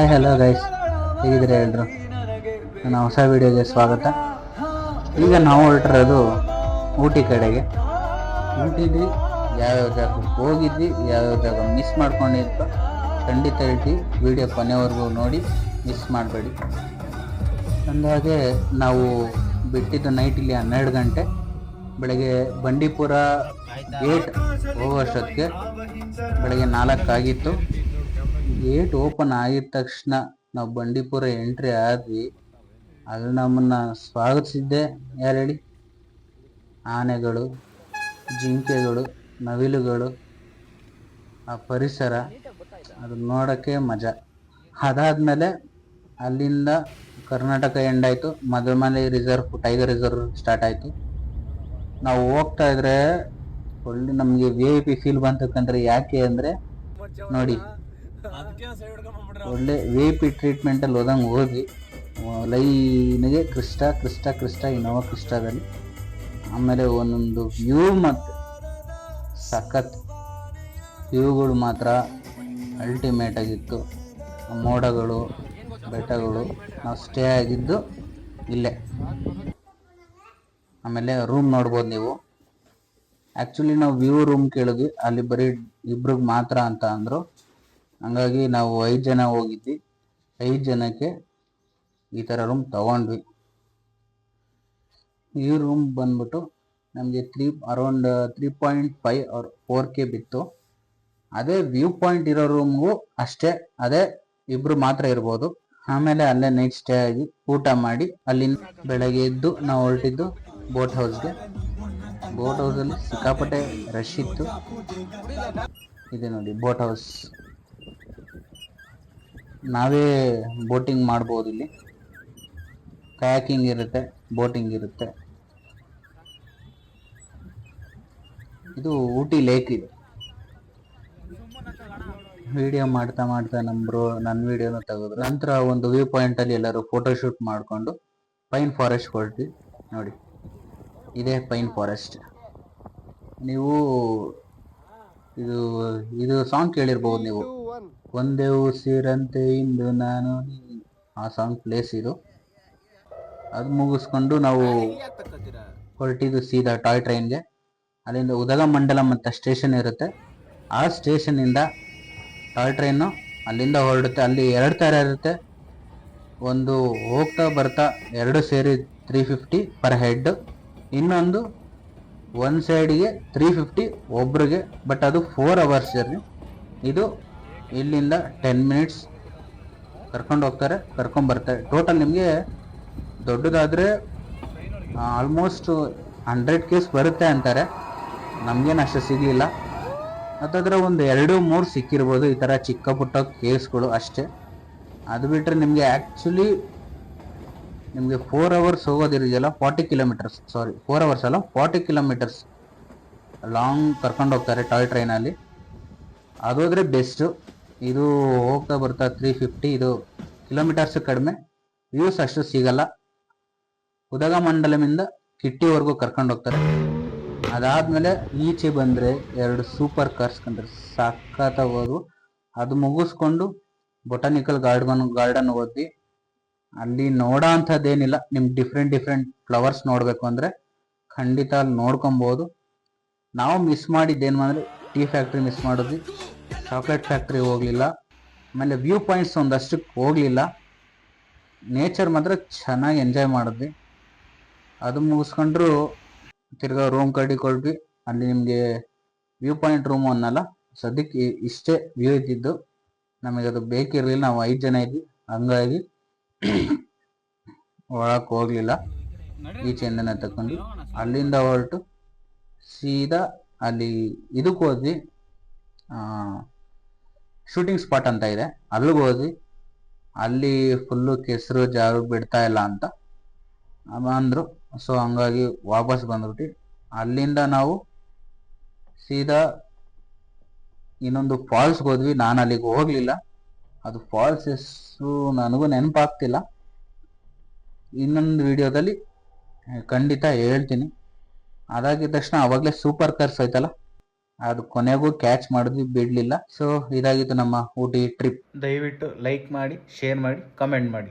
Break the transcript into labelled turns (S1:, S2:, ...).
S1: Hi hello guys ಹೇಗಿದ್ರೆ ಹೇಳಿದ್ರು ನನ್ನ ಹೊಸ ವಿಡಿಯೋಗೆ ಸ್ವಾಗತ. ಈಗ ನಾವು ಹೊರಟಿರೋದು ಊಟಿ ಕಡೆಗೆ. ಊಟಿಲಿ ಯಾವ್ಯಾವ ಜಾಗಕ್ಕೆ ಹೋಗಿದ್ವಿ, ಯಾವ್ಯಾವ ಜಾಗ ಮಿಸ್ ಮಾಡ್ಕೊಂಡಿದ್ದು ಖಂಡಿತ ಹೇಳ್ತಿ ವಿಡಿಯೋ ಕೊನೆವರೆಗೂ ನೋಡಿ ಮಿಸ್ ಮಾಡಬೇಡಿ. ಅಂದಾಗೆ ನಾವು ಬಿಟ್ಟಿದ್ದು ನೈಟ್ ಹನ್ನೆರಡು ಗಂಟೆ. ಬೆಳಗ್ಗೆ ಬಂಡೀಪುರ ಗೇಟ್ ಹೋಗೋಷ್ಟೊತ್ತಿಗೆ ಬೆಳಗ್ಗೆ ನಾಲ್ಕಾಗಿತ್ತು ಗೇಟ್ ಓಪನ್ ಆಗಿದ ತಕ್ಷಣ ನಾವು ಬಂಡೀಪುರ ಎಂಟ್ರಿ ಆದ್ವಿ. ಅಲ್ಲಿ ನಮ್ಮನ್ನ ಸ್ವಾಗತಿಸಿದ್ದೆ. ಯಾರು ಹೇಳಿ? ಆನೆಗಳು, ಜಿಂಕೆಗಳು, ನವಿಲುಗಳು, ಆ ಪರಿಸರ ಅದನ್ನ ನೋಡೋಕ್ಕೆ ಮಜಾ. ಅದಾದಮೇಲೆ ಅಲ್ಲಿಂದ ಕರ್ನಾಟಕ ಎಂಡ್ ಆಯ್ತು. Mudumalai reserve tiger reserve start ಆಯ್ತು. ನಾವು ಹೋಗ್ತಾ ಇದ್ರೆ ಒಳ್ಳೆ ನಮಗೆ ವಿ ಐ ಪಿ ಫೀಲ್ ಬಂತಕ್ಕಂದ್ರೆ ಯಾಕೆ ಅಂದ್ರೆ ನೋಡಿ ಒಳ್ಳೆ ವಿ ಪಿ ಟ್ರೀಟ್ಮೆಂಟಲ್ಲಿ ಹೋದಂಗೆ ಹೋಗಿ ಲೈನಿಗೆ ಕೃಷ್ಣ ಕೃಷ್ಣ ಕೃಷ್ಣ ಇನೋವಾ ಕೃಷ್ಣದಲ್ಲಿ ಆಮೇಲೆ ಒಂದೊಂದು ವ್ಯೂ ಮತ್ತು ಸಖತ್ ವ್ಯೂಗಳು ಮಾತ್ರ ಅಲ್ಟಿಮೇಟ್ ಆಗಿತ್ತು. ಮೋಡಗಳು, ಬೆಟ್ಟಗಳು, ನಾವು ಸ್ಟೇ ಆಗಿದ್ದು ಇಲ್ಲೇ. ಆಮೇಲೆ ರೂಮ್ ನೋಡ್ಬೋದು ನೀವು. ಆ್ಯಕ್ಚುಲಿ ನಾವು ವ್ಯೂ ರೂಮ್ ಕೇಳಿದ್ವಿ, ಅಲ್ಲಿ ಬರೀ ಇಬ್ರಿಗೆ ಮಾತ್ರ ಅಂತ ಅಂದರು. ಹಂಗಾಗಿ ನಾವು ಐದು ಜನ ಹೋಗಿದ್ವಿ. ಐದು ಜನಕ್ಕೆ ಈ ಥರ ರೂಮ್ ತಗೊಂಡ್ವಿ. ಈ ರೂಮ್ ಬಂದ್ಬಿಟ್ಟು ನಮಗೆ three around three point five or four K ಬಿತ್ತು. ಅದೇ ವ್ಯೂ ಪಾಯಿಂಟ್ ಇರೋ ರೂಮ್ಗೂ ಅಷ್ಟೇ, ಅದೇ ಇಬ್ರು ಮಾತ್ರ ಇರ್ಬೋದು. ಆಮೇಲೆ ಅಲ್ಲೇ ನೈಟ್ ಸ್ಟೇ ಆಗಿ ಊಟ ಮಾಡಿ ಅಲ್ಲಿಂದ ಬೆಳಗ್ಗೆ ಎದ್ದು ನಾವು ಹೊರಟಿದ್ದು ಬೋಟ್ ಹೌಸ್ಗೆ ಬೋಟ್ ಹೌಸಲ್ಲಿ ಸಿಕ್ಕಾಪಟ್ಟೆ ರಶ್ ಇತ್ತು. ಇದೆ ನೋಡಿ ಬೋಟ್ ಹೌಸ್ ನಾವೇ ಬೋಟಿಂಗ್ ಮಾಡ್ಬೋದು ಇಲ್ಲಿ. ಕಯಾಕಿಂಗ್ ಇರುತ್ತೆ ಬೋಟಿಂಗ್ ಇರುತ್ತೆ ಇದು ಊಟಿ ಲೇಕ್ ಇದು. ವಿಡಿಯೋ ಮಾಡ್ತಾ ಮಾಡ್ತಾ ನಮ್ಮ ಬ್ರೋ ನನ್ನ ವಿಡಿಯೋನ ತೆಗೆದ್ರು. ನಂತರ ಒಂದು ವ್ಯೂ ಪಾಯಿಂಟ್ ಅಲ್ಲಿ ಎಲ್ಲರೂ ಫೋಟೋ ಶೂಟ್ ಮಾಡಿಕೊಂಡು ಪೈನ್ ಫಾರೆಸ್ಟ್ ಹೊರಟ್ವಿ. ನೋಡಿ, ಇದೇ ಪೈನ್ ಫಾರೆಸ್ಟ್ ನೀವು ಇದು ಇದು ಸಾಂಗ್ ಕೇಳಿರ್ಬೋದು ನೀವು. ಒಂದೇ ಉಸಿರಂತೆ ಇಂದು ನಾನು ಆ ಸಾಂಗ್ ಪ್ಲೇಸ್ ಇದು. ಅದು ಮುಗಿಸ್ಕೊಂಡು ನಾವು ಹೊರಟಿದ್ದು ಸೀದಾ ಟಾಯ್ ಟ್ರೈನ್ಗೆ. ಅಲ್ಲಿಂದ ಉದಗಮಂಡಲಂ ಅಂತ ಸ್ಟೇಷನ್ ಇರುತ್ತೆ. ಆ ಸ್ಟೇಷನಿಂದ ಟಾಯ್ ಟ್ರೈನು ಅಲ್ಲಿಂದ ಹೊರಡುತ್ತೆ. ಅಲ್ಲಿ ಎರಡು ಥರ ಇರುತ್ತೆ. ಒಂದು ಹೋಗ್ತಾ ಬರ್ತಾ ಎರಡು ಸೇರಿ ತ್ರೀ ಫಿಫ್ಟಿ ಪರ್ ಹೆಡ್ ಇನ್ನೊಂದು ಒನ್ ಸೈಡ್ಗೆ ತ್ರೀ ಫಿಫ್ಟಿ ಒಬ್ರಿಗೆ ಬಟ್ ಅದು ಫೋರ್ ಅವರ್ಸ್ ಜರ್ನಿ ಇದು ಇಲ್ಲಿಂದ ಟೆನ್ ಮಿನಿಟ್ಸ್ ಕರ್ಕೊಂಡು ಹೋಗ್ತಾರೆ ಕರ್ಕೊಂಬರ್ತಾರೆ ಟೋಟಲ್ ನಿಮಗೆ ದೊಡ್ಡದಾದರೆ ಆಲ್ಮೋಸ್ಟ್ ಹಂಡ್ರೆಡ್ ಕೇಸ್ ಬರುತ್ತೆ ಅಂತಾರೆ. ನಮಗೇನು ಅಷ್ಟು ಸಿಗಲಿಲ್ಲ. ಅದಾದರೆ ಒಂದು ಎರಡು, ಮೂರು ಸಿಕ್ಕಿರ್ಬೋದು ಈ ಥರ ಚಿಕ್ಕ ಪುಟ್ಟ ಕೇಸ್ಗಳು ಅಷ್ಟೇ. ಅದು ಬಿಟ್ಟರೆ ನಿಮಗೆ ಆ್ಯಕ್ಚುಲಿ ನಿಮಗೆ four hours ಹೋಗೋದಿದೆಯಲ್ಲ forty kilometres sorry four hours ಅಲ್ಲ ಫಾರ್ಟಿ ಕಿಲೋಮೀಟರ್ಸ್ ಲಾಂಗ್ ಕರ್ಕೊಂಡು ಹೋಗ್ತಾರೆ ಟಾಯ್ ಟ್ರೈನಲ್ಲಿ ಅದೋದ್ರೆ ಬೆಸ್ಟು ಇದು ಹೋಗ್ತಾ ಬರ್ತಾ ತ್ರೀ ಫಿಫ್ಟಿ ಇದು ಕಿಲೋಮೀಟರ್ಸ್ ಕಡಿಮೆ. ವ್ಯೂಸ್ ಅಷ್ಟು ಸಿಗಲ್ಲ. ಉದಗಮಂಡಲಮಿಂದ ಕಿಟ್ಟಿವರೆಗೂ ಕರ್ಕೊಂಡು ಹೋಗ್ತಾರೆ. ಅದಾದ್ಮೇಲೆ ಈಚೆ ಬಂದ್ರೆ ಎರಡು ಸೂಪರ್ ಕಾರ್ಸ್ ಕಂಡ್ರೆ ಸಖತ್ತಾಗೋದು ಅದು ಮುಗಿಸ್ಕೊಂಡು ಬೊಟಾನಿಕಲ್ ಗಾರ್ಡನ್ ಗಾರ್ಡನ್ ಓದ್ವಿ ಅಲ್ಲಿ ನೋಡೋ ಅಂಥದ್ದೇನಿಲ್ಲ. ನಿಮ್ಗೆ ಡಿಫ್ರೆಂಟ್ ಡಿಫ್ರೆಂಟ್ ಫ್ಲವರ್ಸ್ ನೋಡಬೇಕು ಅಂದ್ರೆ ಖಂಡಿತ ಅಲ್ಲಿ ನೋಡ್ಕೊಬೋದು. ನಾವು ಮಿಸ್ ಮಾಡಿದ್ದೇನು ಅಂದರೆ ಟೀ ಫ್ಯಾಕ್ಟ್ರಿ ಮಿಸ್ ಮಾಡಿದ್ವಿ. ಚಾಕ್ಲೇಟ್ ಫ್ಯಾಕ್ಟ್ರಿ ಹೋಗಲಿಲ್ಲ. ಆಮೇಲೆ ವ್ಯೂ ಪಾಯಿಂಟ್ಸ್ ಒಂದಷ್ಟಕ್ಕೆ ಹೋಗಲಿಲ್ಲ. ನೇಚರ್ ಮಾತ್ರ ಚೆನ್ನಾಗಿ ಎಂಜಾಯ್ ಮಾಡಿದ್ವಿ. ಅದು ಮುಗಿಸ್ಕೊಂಡ್ರು ತಿರ್ಗಾ ರೂಮ್ ಕಡಿಕೊಳ್ವಿ ಅಲ್ಲಿ ನಿಮಗೆ ವ್ಯೂ ಪಾಯಿಂಟ್ ರೂಮ್ ಅನ್ನಲ್ಲ, ಸದ್ಯಕ್ಕೆ ಇಷ್ಟೇ ವ್ಯೂ ಇದ್ದಿದ್ದು. ನಮಗೆ ಅದು ಬೇಕಿರಲಿಲ್ಲ, ನಾವು ಐದು ಜನ ಇದ್ವಿ. ಹಂಗಾಗಿ ಒಳಕ್ಕೆ ಹೋಗ್ಲಿಲ್ಲ. ಈಚೆಯಿಂದನೇ ತಕೊಂಡು ಅಲ್ಲಿಂದ ಹೊರಟು ಸೀದಾ ಅಲ್ಲಿ ಇದಕ್ಕೆ ಹೋದ್ವಿ. ಶೂಟಿಂಗ್ ಸ್ಪಾಟ್ ಅಂತ ಇದೆ. ಅಲ್ಲಿಗೆ ಹೋದ್ವಿ. ಅಲ್ಲಿ ಫುಲ್ಲು ಕೆಸರು, ಜಾರು ಬಿಡ್ತಾ ಇಲ್ಲ ಅಂತ ಅಂದರು. ಸೊ ಹಂಗಾಗಿ ವಾಪಸ್ ಬಂದ್ಬಿಟ್ಟು ಅಲ್ಲಿಂದ ನಾವು ಸೀದಾ ಇನ್ನೊಂದು ಫಾಲ್ಸ್ಗೆ ಹೋದ್ವಿ. ನಾನು ಅಲ್ಲಿಗೆ ಹೋಗಲಿಲ್ಲ. ಅದು ಫಾಲ್ಸ್ ಹೆಸರು ನನಗೂ ನೆನಪಾಗ್ತಿಲ್ಲ. ಇನ್ನೊಂದು ವಿಡಿಯೋದಲ್ಲಿ ಖಂಡಿತ ಹೇಳ್ತೀನಿ. ಅದಾಗಿದ್ದ ತಕ್ಷಣ ಅವಾಗಲೇ ಸೂಪರ್ ಕರ್ಸ್ ಐತಲ್ಲ ಅದು ಕೊನೆಗೂ ಕ್ಯಾಚ್ ಮಾಡಿದ್ವಿ ಬಿಡ್ಲಿಲ್ಲ. ಸೊ ಇದಾಗಿತ್ತು ನಮ್ಮ ಊಟಿ ಟ್ರಿಪ್ ದಯವಿಟ್ಟು ಲೈಕ್ ಮಾಡಿ ಶೇರ್ ಮಾಡಿ ಕಮೆಂಟ್ ಮಾಡಿ.